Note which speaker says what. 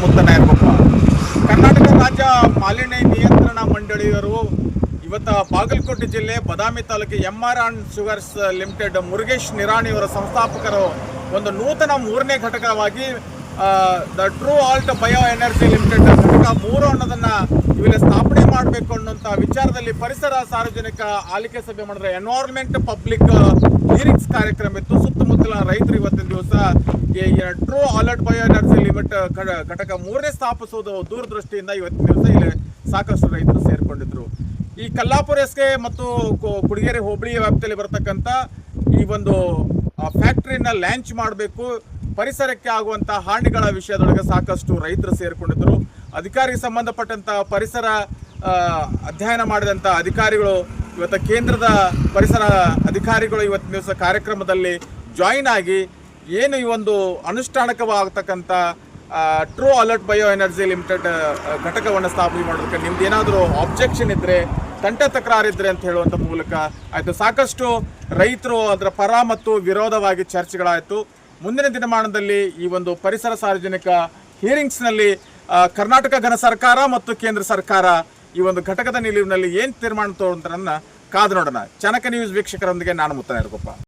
Speaker 1: ಮುತ್ತನಾಯರ್ಗೊಪ್ಪ ಕರ್ನಾಟಕ ರಾಜ್ಯ ಮಾಲಿನ್ಯ ನಿಯಂತ್ರಣ ಮಂಡಳಿಯವರು ಇವತ್ತು ಬಾಗಲಕೋಟೆ ಜಿಲ್ಲೆ Badami taluk M R and sugars limited Murugesh ನಿರಾಣಿಯವರ ಸಂಸ್ಥಾಪಕರು ಒಂದು ನೂತನ ಮೂರನೇ ಘಟಕವಾಗಿ the true alt bio energy limited ಘಟಕ ಮೂರು ಅನ್ನೋದನ್ನು ಇವೆಲ್ಲ ಸ್ಥಾಪನೆ ಮಾಡಬೇಕು ಅನ್ನುವಂಥ ವಿಚಾರದಲ್ಲಿ ಪರಿಸರ ಸಾರ್ವಜನಿಕ ಆಲಿಕೆ ಸಭೆ ಮಾಡಿದ್ರೆ ಎನ್ವೈರ್ಮೆಂಟ್ ಪಬ್ಲಿಕ್ ಹಿಯರಿಂಗ್ಸ್ ಕಾರ್ಯಕ್ರಮ ಇತ್ತು. ಸುತ್ತಮುತ್ತಲ ರೈತರು ಇವತ್ತಿನ ದಿವಸ ಟ್ರೂ ಅಲರ್ಟ್ ಬಯೋ ಲಿಮಿಟ್ ಘಟಕ ಮೂರನೇ ಸ್ಥಾಪಿಸುವುದು ದೂರದೃಷ್ಟಿಯಿಂದ ಇವತ್ತಿನ ದಿವಸ ಇಲ್ಲಿ ಸಾಕಷ್ಟು ರೈತರು ಸೇರ್ಕೊಂಡಿದ್ರು. ಈ ಕಲ್ಲಾಪುರ ಎಸ್ಕೆ ಮತ್ತು ಕುಡಿಗೇರಿ ಹೋಬಳಿ ವ್ಯಾಪ್ತಿಯಲ್ಲಿ ಬರತಕ್ಕಂಥ ಈ ಒಂದು ಫ್ಯಾಕ್ಟ್ರಿನ ಲ್ಯಾಂಚ್ ಮಾಡಬೇಕು. ಪರಿಸರಕ್ಕೆ ಆಗುವಂಥ ಹಾನಿಗಳ ವಿಷಯದೊಳಗೆ ಸಾಕಷ್ಟು ರೈತರು ಸೇರಿಕೊಂಡಿದ್ದರು ಅಧಿಕಾರಿಗೆ ಸಂಬಂಧಪಟ್ಟಂಥ ಪರಿಸರ ಅಧ್ಯಯನ ಮಾಡಿದಂಥ ಅಧಿಕಾರಿಗಳು, ಇವತ್ತು ಕೇಂದ್ರದ ಪರಿಸರ ಅಧಿಕಾರಿಗಳು ಇವತ್ತಿನ ದಿವಸ ಕಾರ್ಯಕ್ರಮದಲ್ಲಿ ಜಾಯಿನ್ ಆಗಿ ಏನು ಈ ಒಂದು ಅನುಷ್ಠಾನಕವಾಗತಕ್ಕಂಥ true alert bio energy limited ಘಟಕವನ್ನು ಸ್ಥಾಪನೆ ಮಾಡೋದಕ್ಕೆ ನಿಮ್ದು ಏನಾದರೂ ಆಬ್ಜೆಕ್ಷನ್ ಇದ್ದರೆ ತಂಟೆ ತಕರಾರಿದ್ರೆ ಅಂತ ಹೇಳುವಂಥ ಮೂಲಕ ಆಯಿತು. ಸಾಕಷ್ಟು ರೈತರು ಅದರ ಪರ ಮತ್ತು ವಿರೋಧವಾಗಿ ಚರ್ಚೆಗಳಾಯಿತು. ಮುಂದಿನ ದಿನಮಾನದಲ್ಲಿ ಈ ಒಂದು ಪರಿಸರ ಸಾರ್ವಜನಿಕ ಹಿಯರಿಂಗ್ಸ್ನಲ್ಲಿ ಕರ್ನಾಟಕ ಘನ ಸರ್ಕಾರ ಮತ್ತು ಕೇಂದ್ರ ಸರ್ಕಾರ ಈ ಒಂದು ಘಟಕದ ನಿಲುವಿನಲ್ಲಿ ಏನು ತೀರ್ಮಾನ ತಗೊಂತಾರನ್ನ ಕಾದು ನೋಡೋಣ. ಚನಕ ನ್ಯೂಸ್ ವೀಕ್ಷಕರೊಂದಿಗೆ ನಾನು ಮುತ್ತನ ಇರ್ಗೊಪ್ಪ